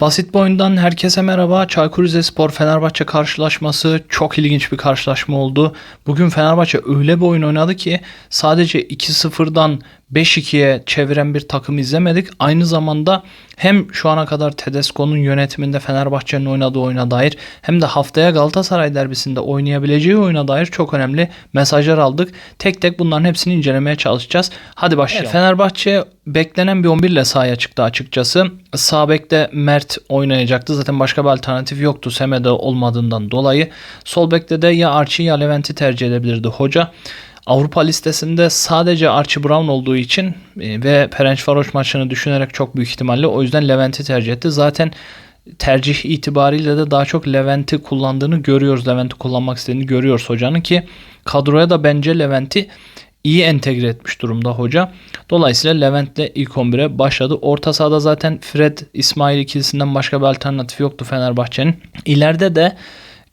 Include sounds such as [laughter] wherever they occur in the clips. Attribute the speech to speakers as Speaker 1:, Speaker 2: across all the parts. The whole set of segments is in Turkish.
Speaker 1: Basit bir oyundan herkese merhaba. Çaykur Rizespor Fenerbahçe karşılaşması çok ilginç bir karşılaşma oldu. Bugün Fenerbahçe öyle bir oyun oynadı ki sadece 2-0'dan 5-2'ye çeviren bir takım izlemedik. Aynı zamanda hem şu ana kadar Tedesco'nun yönetiminde Fenerbahçe'nin oynadığı oyuna dair hem de haftaya Galatasaray derbisinde oynayabileceği oyuna dair çok önemli mesajlar aldık. Tek tek bunların hepsini incelemeye çalışacağız. Hadi başlayalım. Fenerbahçe beklenen bir 11 ile sahaya çıktı açıkçası. Sağ bekte Mert oynayacaktı. Zaten başka bir alternatif yoktu Semedo olmadığından dolayı. Sol bekte de ya Archie ya Levent'i tercih edebilirdi hoca. Avrupa listesinde sadece Archie Brown olduğu için e, ve Ferencvaros maçını düşünerek çok büyük ihtimalle o yüzden Levent'i tercih etti. Zaten tercih itibariyle de daha çok Levent'i kullandığını görüyoruz. Levent'i kullanmak istediğini görüyoruz hocanın ki kadroya da bence Levent'i iyi entegre etmiş durumda hoca. Dolayısıyla Levent'le ilk 11'e başladı. Orta sahada zaten Fred İsmail ikilisinden başka bir alternatif yoktu Fenerbahçe'nin. İleride de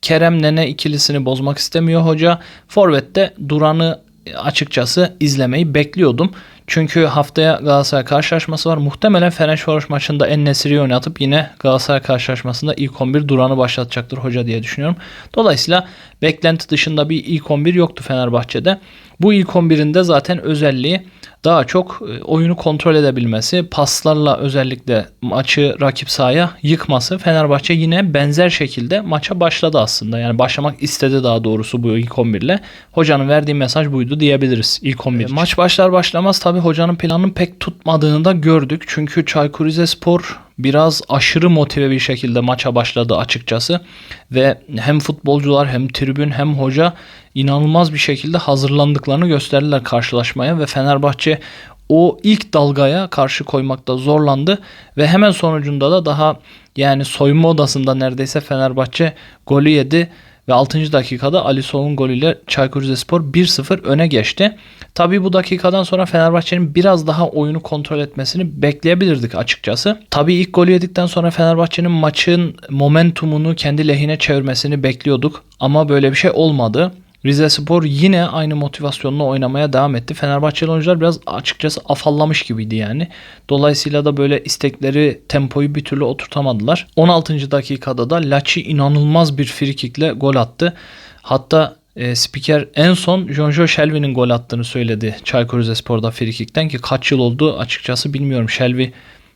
Speaker 1: Kerem Nene ikilisini bozmak istemiyor hoca. Forvet'te Duran'ı açıkçası izlemeyi bekliyordum. Çünkü haftaya Galatasaray karşılaşması var. Muhtemelen Fenerbahçe maçında En Nesiri'yi oynatıp yine Galatasaray karşılaşmasında ilk 11 Duran'ı başlatacaktır hoca diye düşünüyorum. Dolayısıyla beklenti dışında bir ilk 11 yoktu Fenerbahçe'de. Bu ilk 11'in de zaten özelliği daha çok e, oyunu kontrol edebilmesi, paslarla özellikle maçı rakip sahaya yıkması. Fenerbahçe yine benzer şekilde maça başladı aslında. Yani başlamak istedi daha doğrusu bu ilk 11 ile. Hocanın verdiği mesaj buydu diyebiliriz ilk 11 için. Maç başlar başlamaz tabi hocanın planının pek tutmadığını da gördük. Çünkü Çaykur Rizespor biraz aşırı motive bir şekilde maça başladı açıkçası. Ve hem futbolcular hem tribün hem hoca inanılmaz bir şekilde hazırlandıklarını gösterdiler karşılaşmaya. Ve Fenerbahçe o ilk dalgaya karşı koymakta zorlandı. Ve hemen sonucunda da daha yani soyunma odasında neredeyse Fenerbahçe golü yedi ve 6. dakikada Ali Sol'un golüyle Çaykur Rizespor 1-0 öne geçti. Tabi bu dakikadan sonra Fenerbahçe'nin biraz daha oyunu kontrol etmesini bekleyebilirdik açıkçası. Tabi ilk golü yedikten sonra Fenerbahçe'nin maçın momentumunu kendi lehine çevirmesini bekliyorduk ama böyle bir şey olmadı. Rize Spor yine aynı motivasyonla oynamaya devam etti. Fenerbahçeli oyuncular biraz açıkçası afallamış gibiydi yani. Dolayısıyla da böyle istekleri, tempoyu bir türlü oturtamadılar. 16. dakikada da Laçi inanılmaz bir frikikle gol attı. Hatta e, spiker en son Jonjo Shelby'nin gol attığını söyledi Çaykur Rizespor'da frikikten ki kaç yıl oldu açıkçası bilmiyorum. Shelby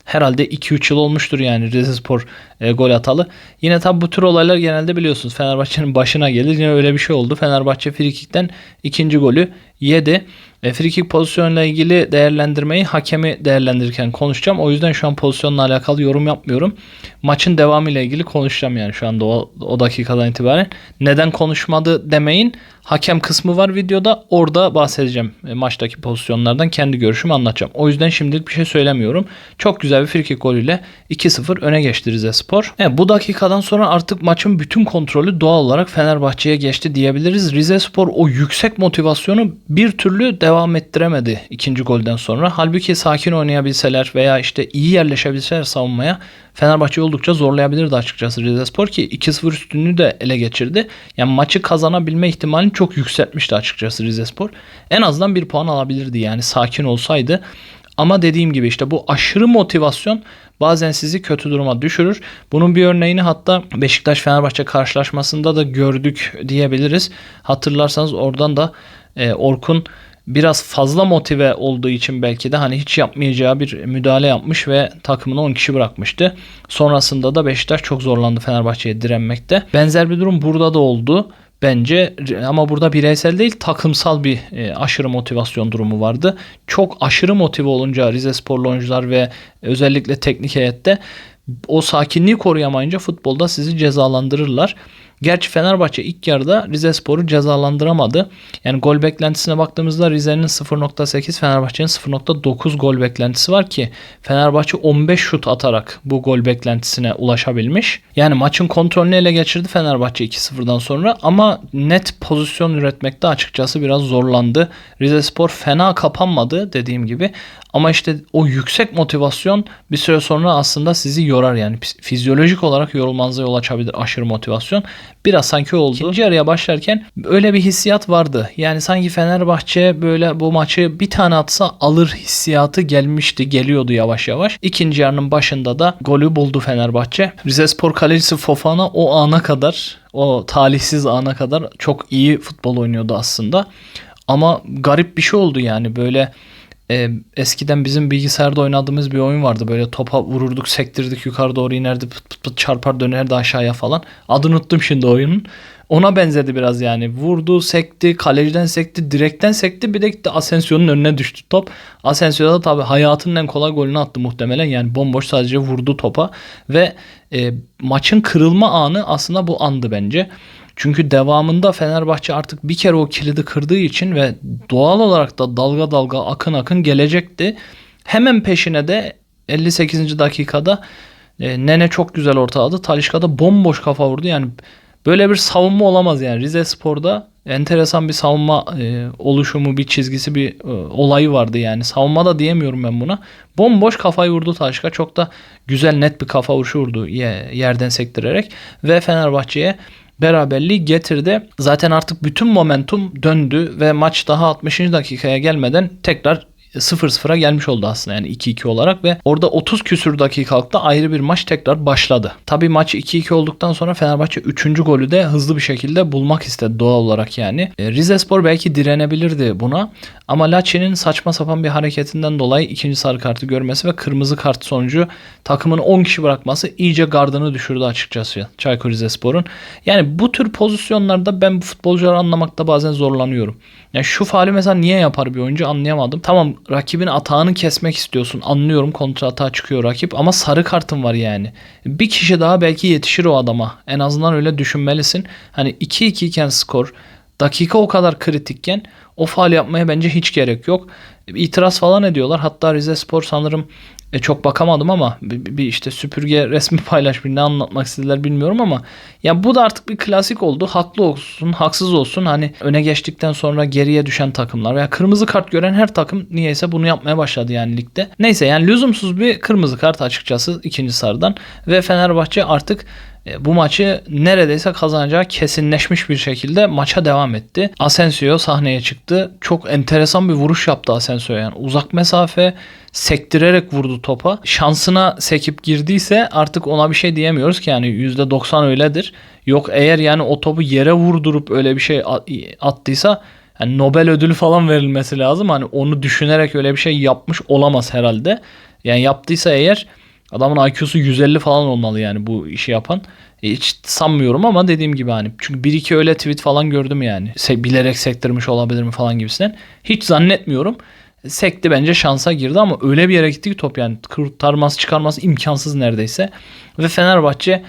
Speaker 1: herhalde 2-3 yıl olmuştur yani Rizespor e, gol atalı. Yine tabi bu tür olaylar genelde biliyorsunuz Fenerbahçe'nin başına gelir. Yine öyle bir şey oldu. Fenerbahçe frikikten ikinci golü yedi. E, frikik pozisyonuyla ilgili değerlendirmeyi hakemi değerlendirirken konuşacağım. O yüzden şu an pozisyonla alakalı yorum yapmıyorum. Maçın devamı ile ilgili konuşacağım yani şu anda o, o dakikadan itibaren. Neden konuşmadı demeyin. Hakem kısmı var videoda. Orada bahsedeceğim e, maçtaki pozisyonlardan. Kendi görüşümü anlatacağım. O yüzden şimdilik bir şey söylemiyorum. Çok güzel bir frikik golüyle 2-0 öne geçti Rizespor. Evet, bu dakikadan sonra artık maçın bütün kontrolü doğal olarak Fenerbahçe'ye geçti diyebiliriz. Rizespor o yüksek motivasyonu bir türlü devam ettiremedi ikinci golden sonra. Halbuki sakin oynayabilseler veya işte iyi yerleşebilseler savunmaya Fenerbahçe oldukça zorlayabilirdi açıkçası Rizespor ki 2-0 üstünlüğü de ele geçirdi. Yani maçı kazanabilme ihtimalini çok yükseltmişti açıkçası Rizespor. En azından bir puan alabilirdi yani sakin olsaydı. Ama dediğim gibi işte bu aşırı motivasyon bazen sizi kötü duruma düşürür. Bunun bir örneğini hatta Beşiktaş Fenerbahçe karşılaşmasında da gördük diyebiliriz. Hatırlarsanız oradan da e, Orkun biraz fazla motive olduğu için belki de hani hiç yapmayacağı bir müdahale yapmış ve takımını 10 kişi bırakmıştı. Sonrasında da Beşiktaş çok zorlandı Fenerbahçe'ye direnmekte. Benzer bir durum burada da oldu bence ama burada bireysel değil takımsal bir e, aşırı motivasyon durumu vardı. Çok aşırı motive olunca Rize sporlu oyuncular ve özellikle teknik heyette o sakinliği koruyamayınca futbolda sizi cezalandırırlar. Gerçi Fenerbahçe ilk yarıda Rize Spor'u cezalandıramadı. Yani gol beklentisine baktığımızda Rize'nin 0.8 Fenerbahçe'nin 0.9 gol beklentisi var ki Fenerbahçe 15 şut atarak bu gol beklentisine ulaşabilmiş. Yani maçın kontrolünü ele geçirdi Fenerbahçe 2-0'dan sonra ama net pozisyon üretmekte açıkçası biraz zorlandı. Rize Spor fena kapanmadı dediğim gibi ama işte o yüksek motivasyon bir süre sonra aslında sizi yorar yani fizyolojik olarak yorulmanıza yol açabilir aşırı motivasyon. biraz sanki oldu. İkinci yarıya başlarken öyle bir hissiyat vardı. Yani sanki Fenerbahçe böyle bu maçı bir tane atsa alır hissiyatı gelmişti. Geliyordu yavaş yavaş. İkinci yarının başında da golü buldu Fenerbahçe. Rizespor kalecisi Fofana o ana kadar o talihsiz ana kadar çok iyi futbol oynuyordu aslında. Ama garip bir şey oldu yani böyle e, eskiden bizim bilgisayarda oynadığımız bir oyun vardı. Böyle topa vururduk, sektirdik, yukarı doğru inerdi, pıt pıt pıt çarpar dönerdi aşağıya falan. Adını unuttum şimdi oyunun. Ona benzedi biraz yani. Vurdu, sekti, kaleciden sekti, direkten sekti. Bir de gitti Asensio'nun önüne düştü top. Asensio da tabii hayatının en kolay golünü attı muhtemelen. Yani bomboş sadece vurdu topa. Ve e, maçın kırılma anı aslında bu andı bence. Çünkü devamında Fenerbahçe artık bir kere o kilidi kırdığı için ve doğal olarak da dalga dalga akın akın gelecekti. Hemen peşine de 58. dakikada e, Nene çok güzel orta aldı. Talişka da bomboş kafa vurdu. Yani böyle bir savunma olamaz yani. Rize Spor'da enteresan bir savunma e, oluşumu, bir çizgisi, bir e, olayı vardı yani. Savunma da diyemiyorum ben buna. Bomboş kafayı vurdu Talişka. Çok da güzel net bir kafa vuruşu vurdu yerden sektirerek ve Fenerbahçe'ye beraberliği getirdi. Zaten artık bütün momentum döndü ve maç daha 60. dakikaya gelmeden tekrar 0-0'a gelmiş oldu aslında yani 2-2 olarak ve orada 30 küsür dakikalıkta ayrı bir maç tekrar başladı. Tabii maç 2-2 olduktan sonra Fenerbahçe 3. golü de hızlı bir şekilde bulmak istedi doğal olarak yani. E, Rizespor belki direnebilirdi buna ama Laci'nin saçma sapan bir hareketinden dolayı ikinci sarı kartı görmesi ve kırmızı kart sonucu takımın 10 kişi bırakması iyice gardını düşürdü açıkçası Çaykur Rizespor'un. Yani bu tür pozisyonlarda ben bu futbolcuları anlamakta bazen zorlanıyorum. Yani şu faali mesela niye yapar bir oyuncu anlayamadım. Tamam rakibin atağını kesmek istiyorsun. Anlıyorum kontra atağa çıkıyor rakip ama sarı kartın var yani. Bir kişi daha belki yetişir o adama. En azından öyle düşünmelisin. Hani 2-2 iken skor dakika o kadar kritikken o faal yapmaya bence hiç gerek yok. İtiraz falan ediyorlar. Hatta Rize Spor sanırım e, çok bakamadım ama bir, bir işte süpürge [laughs] resmi paylaşmış ne anlatmak istediler bilmiyorum ama ya bu da artık bir klasik oldu. Haklı olsun, haksız olsun. Hani öne geçtikten sonra geriye düşen takımlar veya kırmızı kart gören her takım niyeyse bunu yapmaya başladı yani ligde. Neyse yani lüzumsuz bir kırmızı kart açıkçası ikinci sarıdan ve Fenerbahçe artık e, bu maçı neredeyse kazanacağı kesinleşmiş bir şekilde maça devam etti. Asensio sahneye çıktı. Çok enteresan bir vuruş yaptı Asensio yani. Uzak mesafe sektirerek vurdu topa. Şansına sekip girdiyse artık ona bir şey diyemiyoruz ki yani %90 öyledir. Yok eğer yani o topu yere vurdurup öyle bir şey attıysa yani Nobel ödülü falan verilmesi lazım. Hani onu düşünerek öyle bir şey yapmış olamaz herhalde. Yani yaptıysa eğer Adamın IQ'su 150 falan olmalı yani bu işi yapan. E, hiç sanmıyorum ama dediğim gibi hani çünkü bir iki öyle tweet falan gördüm yani. Bilerek sektirmiş olabilir mi falan gibisinden. Hiç zannetmiyorum. Sekti bence şansa girdi ama öyle bir yere gitti ki top yani kurtarması çıkarması imkansız neredeyse. Ve Fenerbahçe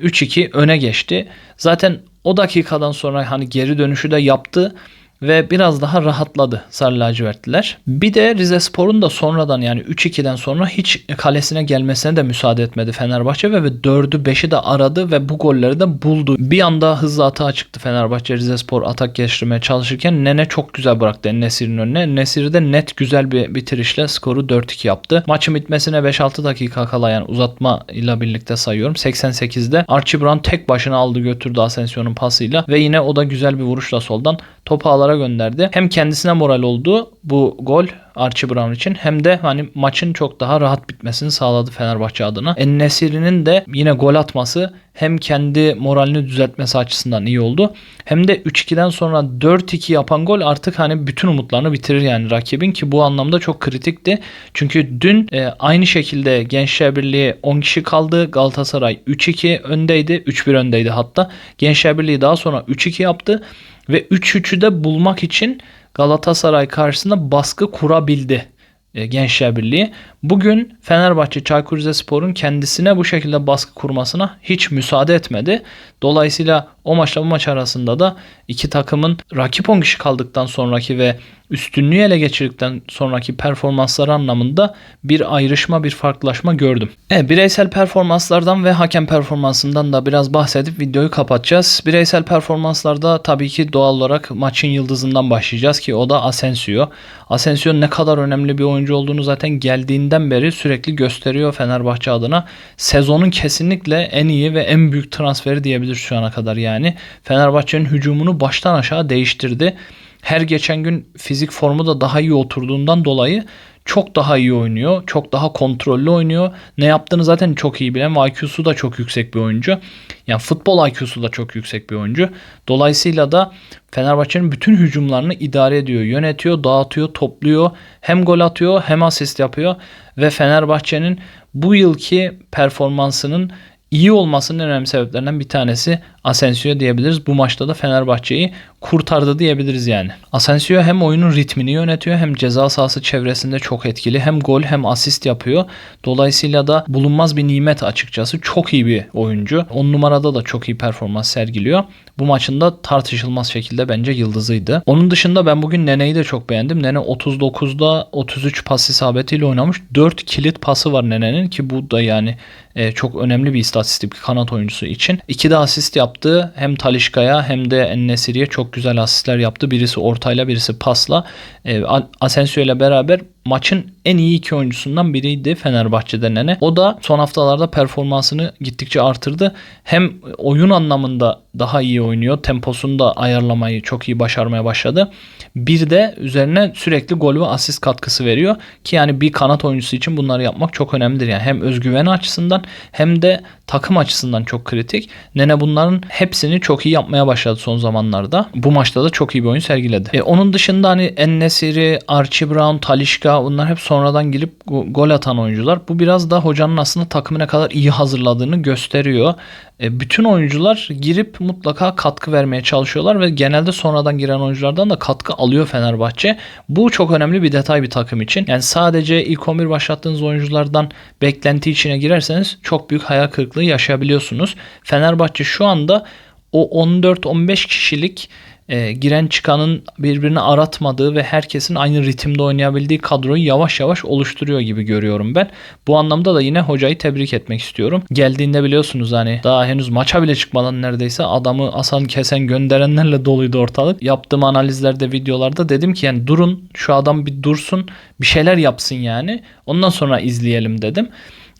Speaker 1: 3-2 öne geçti. Zaten o dakikadan sonra hani geri dönüşü de yaptı ve biraz daha rahatladı Sarı lacivertliler. Bir de Rize Spor'un da sonradan yani 3-2'den sonra hiç kalesine gelmesine de müsaade etmedi Fenerbahçe ve 4'ü 5'i de aradı ve bu golleri de buldu. Bir anda hızlı atağa çıktı Fenerbahçe Rize Spor atak geçirmeye çalışırken Nene çok güzel bıraktı Nesir'in önüne. Nesir de net güzel bir bitirişle skoru 4-2 yaptı. Maçın bitmesine 5-6 dakika kala yani uzatma ile birlikte sayıyorum. 88'de Archie Brown tek başına aldı götürdü Asensio'nun pasıyla ve yine o da güzel bir vuruşla soldan topu ağlara gönderdi. Hem kendisine moral oldu bu gol Archie Brown için hem de hani maçın çok daha rahat bitmesini sağladı Fenerbahçe adına. En-Nesyri'nin de yine gol atması hem kendi moralini düzeltmesi açısından iyi oldu. Hem de 3-2'den sonra 4-2 yapan gol artık hani bütün umutlarını bitirir yani rakibin ki bu anlamda çok kritikti. Çünkü dün e, aynı şekilde Gençler Birliği 10 kişi kaldı. Galatasaray 3-2 öndeydi. 3-1 öndeydi hatta. Gençler Birliği daha sonra 3-2 yaptı ve 3-3'ü de bulmak için Galatasaray karşısında baskı kurabildi e, Gençler Birliği. Bugün Fenerbahçe Çaykur Rizespor'un kendisine bu şekilde baskı kurmasına hiç müsaade etmedi. Dolayısıyla o maçla bu maç arasında da iki takımın rakip 10 kişi kaldıktan sonraki ve üstünlüğü ele geçirdikten sonraki performansları anlamında bir ayrışma, bir farklılaşma gördüm. Evet, bireysel performanslardan ve hakem performansından da biraz bahsedip videoyu kapatacağız. Bireysel performanslarda tabii ki doğal olarak maçın yıldızından başlayacağız ki o da Asensio. Asensio ne kadar önemli bir oyuncu olduğunu zaten geldiğinde geldiğinden beri sürekli gösteriyor Fenerbahçe adına. Sezonun kesinlikle en iyi ve en büyük transferi diyebiliriz şu ana kadar yani. Fenerbahçe'nin hücumunu baştan aşağı değiştirdi. Her geçen gün fizik formu da daha iyi oturduğundan dolayı çok daha iyi oynuyor. Çok daha kontrollü oynuyor. Ne yaptığını zaten çok iyi bilen ve IQ'su da çok yüksek bir oyuncu. Yani futbol IQ'su da çok yüksek bir oyuncu. Dolayısıyla da Fenerbahçe'nin bütün hücumlarını idare ediyor, yönetiyor, dağıtıyor, topluyor. Hem gol atıyor hem asist yapıyor. Ve Fenerbahçe'nin bu yılki performansının iyi olmasının önemli sebeplerinden bir tanesi Asensio diyebiliriz. Bu maçta da Fenerbahçe'yi kurtardı diyebiliriz yani. Asensio hem oyunun ritmini yönetiyor hem ceza sahası çevresinde çok etkili. Hem gol hem asist yapıyor. Dolayısıyla da bulunmaz bir nimet açıkçası. Çok iyi bir oyuncu. 10 numarada da çok iyi performans sergiliyor. Bu maçında tartışılmaz şekilde bence yıldızıydı. Onun dışında ben bugün Nene'yi de çok beğendim. Nene 39'da 33 pas isabetiyle oynamış. 4 kilit pası var Nene'nin ki bu da yani e, çok önemli bir istatistik kanat oyuncusu için. 2 de asist yaptı. Hem Talişka'ya hem de Ennesiri'ye çok güzel asistler yaptı. Birisi ortayla birisi pasla. E, Asensio ile beraber maçın en iyi iki oyuncusundan biriydi Fenerbahçe'de Nene. O da son haftalarda performansını gittikçe artırdı. Hem oyun anlamında daha iyi oynuyor. Temposunu da ayarlamayı çok iyi başarmaya başladı. Bir de üzerine sürekli gol ve asist katkısı veriyor. Ki yani bir kanat oyuncusu için bunları yapmak çok önemlidir. Yani hem özgüven açısından hem de takım açısından çok kritik. Nene bunların hepsini çok iyi yapmaya başladı son zamanlarda. Bu maçta da çok iyi bir oyun sergiledi. E, onun dışında hani Ennesiri, Archie Brown, Talişka bunlar hep sonradan gelip gol atan oyuncular. Bu biraz da hocanın aslında takımı ne kadar iyi hazırladığını gösteriyor. E, bütün oyuncular girip mutlaka katkı vermeye çalışıyorlar ve genelde sonradan giren oyunculardan da katkı alıyor Fenerbahçe. Bu çok önemli bir detay bir takım için. Yani sadece ilk 11 başlattığınız oyunculardan beklenti içine girerseniz çok büyük hayal kırıklığı yaşayabiliyorsunuz. Fenerbahçe şu anda o 14-15 kişilik e, giren çıkanın birbirini aratmadığı ve herkesin aynı ritimde oynayabildiği kadroyu yavaş yavaş oluşturuyor gibi görüyorum ben. Bu anlamda da yine hocayı tebrik etmek istiyorum. Geldiğinde biliyorsunuz hani daha henüz maça bile çıkmadan neredeyse adamı asan kesen gönderenlerle doluydu ortalık. Yaptığım analizlerde videolarda dedim ki yani durun şu adam bir dursun bir şeyler yapsın yani. Ondan sonra izleyelim dedim.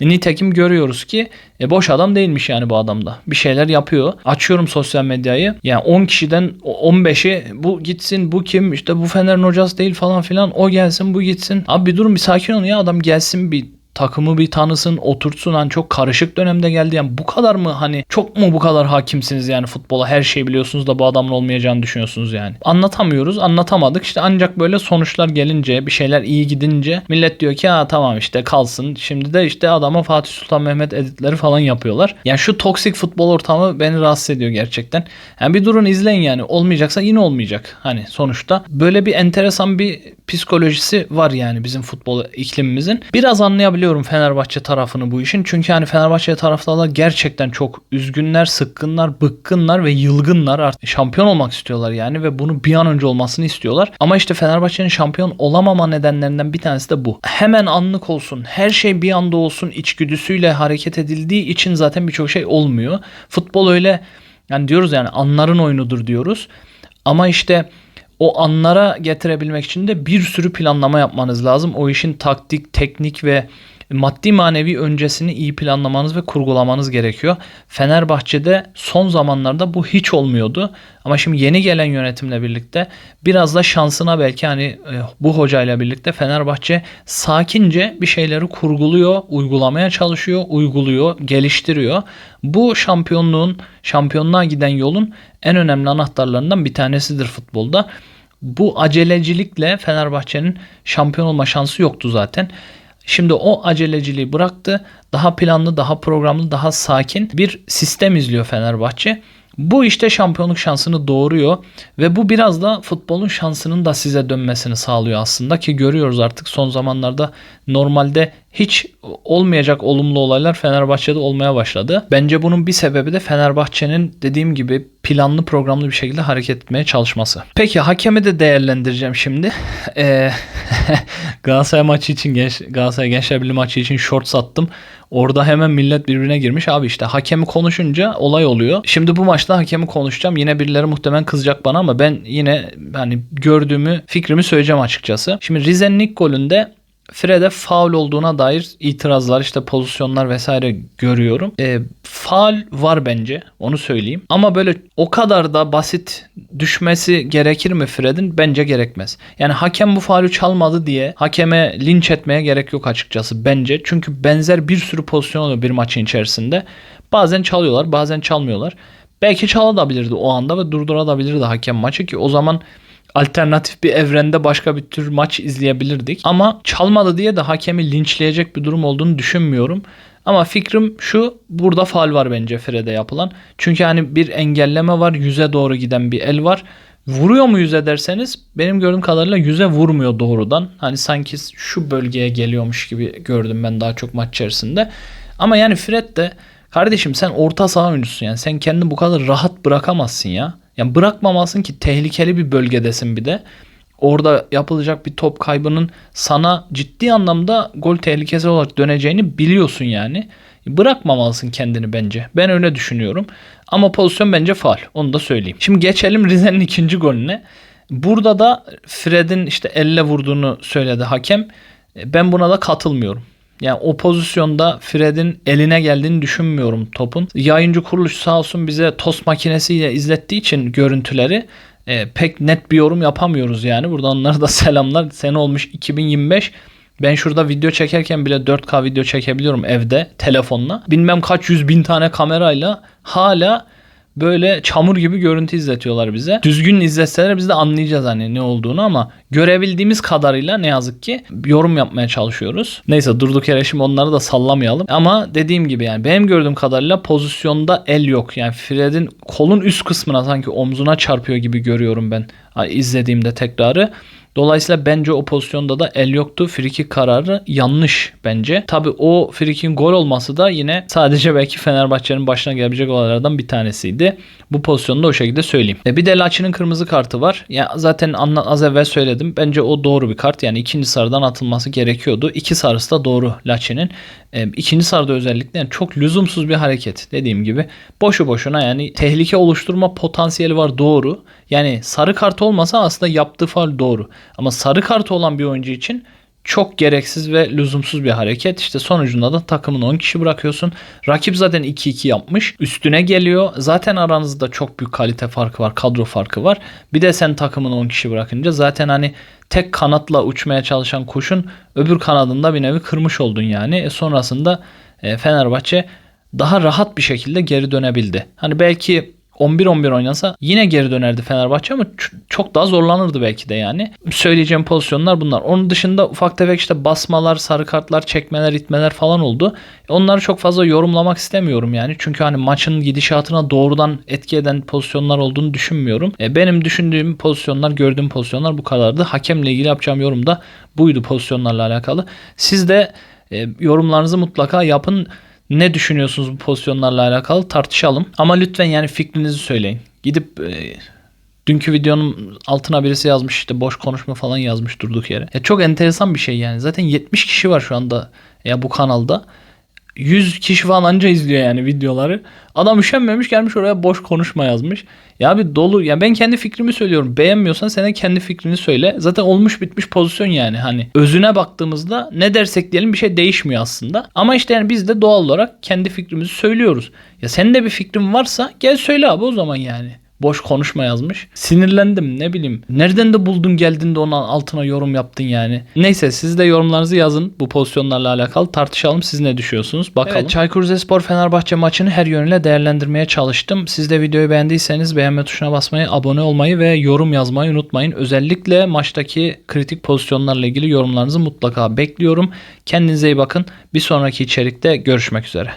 Speaker 1: E, nitekim görüyoruz ki e, boş adam değilmiş yani bu adamda. Bir şeyler yapıyor. Açıyorum sosyal medyayı. Yani 10 kişiden 15'i bu gitsin bu kim işte bu Fener'in hocası değil falan filan o gelsin bu gitsin. Abi bir durun bir sakin olun ya adam gelsin bir takımı bir tanısın, oturtsun. Hani çok karışık dönemde geldi. Yani bu kadar mı hani çok mu bu kadar hakimsiniz yani futbola her şeyi biliyorsunuz da bu adamın olmayacağını düşünüyorsunuz yani. Anlatamıyoruz, anlatamadık. İşte ancak böyle sonuçlar gelince, bir şeyler iyi gidince millet diyor ki ha tamam işte kalsın. Şimdi de işte adama Fatih Sultan Mehmet editleri falan yapıyorlar. Yani şu toksik futbol ortamı beni rahatsız ediyor gerçekten. Yani bir durun izleyin yani. Olmayacaksa yine olmayacak. Hani sonuçta böyle bir enteresan bir psikolojisi var yani bizim futbol iklimimizin. Biraz anlayabiliyorum Fenerbahçe tarafını bu işin. Çünkü hani Fenerbahçe taraftarlar gerçekten çok üzgünler, sıkkınlar, bıkkınlar ve yılgınlar. Artık şampiyon olmak istiyorlar yani ve bunu bir an önce olmasını istiyorlar. Ama işte Fenerbahçe'nin şampiyon olamama nedenlerinden bir tanesi de bu. Hemen anlık olsun, her şey bir anda olsun içgüdüsüyle hareket edildiği için zaten birçok şey olmuyor. Futbol öyle yani diyoruz yani anların oyunudur diyoruz. Ama işte o anlara getirebilmek için de bir sürü planlama yapmanız lazım. O işin taktik, teknik ve maddi manevi öncesini iyi planlamanız ve kurgulamanız gerekiyor. Fenerbahçe'de son zamanlarda bu hiç olmuyordu. Ama şimdi yeni gelen yönetimle birlikte biraz da şansına belki hani e, bu hocayla birlikte Fenerbahçe sakince bir şeyleri kurguluyor, uygulamaya çalışıyor, uyguluyor, geliştiriyor. Bu şampiyonluğun, şampiyonluğa giden yolun en önemli anahtarlarından bir tanesidir futbolda. Bu acelecilikle Fenerbahçe'nin şampiyon olma şansı yoktu zaten. Şimdi o aceleciliği bıraktı. Daha planlı, daha programlı, daha sakin bir sistem izliyor Fenerbahçe. Bu işte şampiyonluk şansını doğuruyor ve bu biraz da futbolun şansının da size dönmesini sağlıyor aslında ki görüyoruz artık son zamanlarda normalde hiç olmayacak olumlu olaylar Fenerbahçe'de olmaya başladı. Bence bunun bir sebebi de Fenerbahçe'nin dediğim gibi planlı programlı bir şekilde hareket etmeye çalışması. Peki hakemi de değerlendireceğim şimdi. Ee, [laughs] Galatasaray maçı için genç, Galatasaray Gençler Birliği maçı için short sattım. Orada hemen millet birbirine girmiş. Abi işte hakemi konuşunca olay oluyor. Şimdi bu maçta hakemi konuşacağım. Yine birileri muhtemelen kızacak bana ama ben yine hani gördüğümü, fikrimi söyleyeceğim açıkçası. Şimdi Rize'nin ilk golünde Fred'e faul olduğuna dair itirazlar işte pozisyonlar vesaire görüyorum. E, faul var bence onu söyleyeyim. Ama böyle o kadar da basit düşmesi gerekir mi Fred'in? Bence gerekmez. Yani hakem bu faulü çalmadı diye hakeme linç etmeye gerek yok açıkçası bence. Çünkü benzer bir sürü pozisyon oluyor bir maçın içerisinde. Bazen çalıyorlar bazen çalmıyorlar. Belki çalabilirdi o anda ve durdurabilirdi hakem maçı ki o zaman alternatif bir evrende başka bir tür maç izleyebilirdik. Ama çalmadı diye de hakemi linçleyecek bir durum olduğunu düşünmüyorum. Ama fikrim şu burada faal var bence Fred'e yapılan. Çünkü hani bir engelleme var yüze doğru giden bir el var. Vuruyor mu yüze derseniz benim gördüğüm kadarıyla yüze vurmuyor doğrudan. Hani sanki şu bölgeye geliyormuş gibi gördüm ben daha çok maç içerisinde. Ama yani Fred de kardeşim sen orta saha oyuncusun yani sen kendini bu kadar rahat bırakamazsın ya. Yani bırakmamalısın ki tehlikeli bir bölgedesin bir de. Orada yapılacak bir top kaybının sana ciddi anlamda gol tehlikesi olarak döneceğini biliyorsun yani. Bırakmamalısın kendini bence. Ben öyle düşünüyorum. Ama pozisyon bence faal. Onu da söyleyeyim. Şimdi geçelim [laughs] Rize'nin ikinci golüne. Burada da Fred'in işte elle vurduğunu söyledi hakem. Ben buna da katılmıyorum. Yani o pozisyonda Fred'in eline geldiğini düşünmüyorum topun. Yayıncı kuruluş sağ olsun bize tost makinesiyle izlettiği için görüntüleri e, pek net bir yorum yapamıyoruz yani. Burada onlara da [laughs] selamlar. Sene olmuş 2025. Ben şurada video çekerken bile 4K video çekebiliyorum evde telefonla. Bilmem kaç yüz bin tane kamerayla hala böyle çamur gibi görüntü izletiyorlar bize. Düzgün izletseler biz de anlayacağız hani ne olduğunu ama görebildiğimiz kadarıyla ne yazık ki yorum yapmaya çalışıyoruz. Neyse durduk yere şimdi onları da sallamayalım. Ama dediğim gibi yani benim gördüğüm kadarıyla pozisyonda el yok. Yani Fred'in kolun üst kısmına sanki omzuna çarpıyor gibi görüyorum ben izlediğimde tekrarı. Dolayısıyla bence o pozisyonda da el yoktu. Friki kararı yanlış bence. Tabi o frikin gol olması da yine sadece belki Fenerbahçe'nin başına gelebilecek olaylardan bir tanesiydi. Bu pozisyonda o şekilde söyleyeyim. E bir de Laçin'in kırmızı kartı var. Ya zaten az evvel söyledim. Bence o doğru bir kart. Yani ikinci sarıdan atılması gerekiyordu. İki sarısı da doğru Laçin'in. E, ikinci sarıda özellikle yani çok lüzumsuz bir hareket. Dediğim gibi boşu boşuna yani tehlike oluşturma potansiyeli var doğru. Yani sarı kart olmasa aslında yaptığı faul doğru. Ama sarı kart olan bir oyuncu için çok gereksiz ve lüzumsuz bir hareket. İşte sonucunda da takımın 10 kişi bırakıyorsun. Rakip zaten 2-2 yapmış. Üstüne geliyor. Zaten aranızda çok büyük kalite farkı var. Kadro farkı var. Bir de sen takımın 10 kişi bırakınca zaten hani tek kanatla uçmaya çalışan kuşun öbür kanadında bir nevi kırmış oldun yani. E sonrasında e, Fenerbahçe daha rahat bir şekilde geri dönebildi. Hani belki 11-11 oynansa yine geri dönerdi Fenerbahçe ama çok daha zorlanırdı belki de yani. Söyleyeceğim pozisyonlar bunlar. Onun dışında ufak tefek işte basmalar, sarı kartlar, çekmeler, itmeler falan oldu. Onları çok fazla yorumlamak istemiyorum yani. Çünkü hani maçın gidişatına doğrudan etki eden pozisyonlar olduğunu düşünmüyorum. E, benim düşündüğüm pozisyonlar, gördüğüm pozisyonlar bu kadardı. Hakemle ilgili yapacağım yorum da buydu pozisyonlarla alakalı. Siz de e, yorumlarınızı mutlaka yapın. Ne düşünüyorsunuz bu pozisyonlarla alakalı tartışalım. Ama lütfen yani fikrinizi söyleyin. Gidip e, dünkü videonun altına birisi yazmış işte boş konuşma falan yazmış durduk yere. Ya çok enteresan bir şey yani. Zaten 70 kişi var şu anda ya bu kanalda. 100 kişi falan anca izliyor yani videoları. Adam üşenmemiş gelmiş oraya boş konuşma yazmış. Ya bir dolu ya ben kendi fikrimi söylüyorum. Beğenmiyorsan sen de kendi fikrini söyle. Zaten olmuş bitmiş pozisyon yani. Hani özüne baktığımızda ne dersek diyelim bir şey değişmiyor aslında. Ama işte yani biz de doğal olarak kendi fikrimizi söylüyoruz. Ya senin de bir fikrin varsa gel söyle abi o zaman yani boş konuşma yazmış. Sinirlendim ne bileyim. Nereden de buldun geldin de onun altına yorum yaptın yani. Neyse siz de yorumlarınızı yazın bu pozisyonlarla alakalı tartışalım. Siz ne düşünüyorsunuz? Bakalım. Evet, Çaykur Rizespor Fenerbahçe maçını her yönüyle değerlendirmeye çalıştım. Siz de videoyu beğendiyseniz beğenme tuşuna basmayı, abone olmayı ve yorum yazmayı unutmayın. Özellikle maçtaki kritik pozisyonlarla ilgili yorumlarınızı mutlaka bekliyorum. Kendinize iyi bakın. Bir sonraki içerikte görüşmek üzere.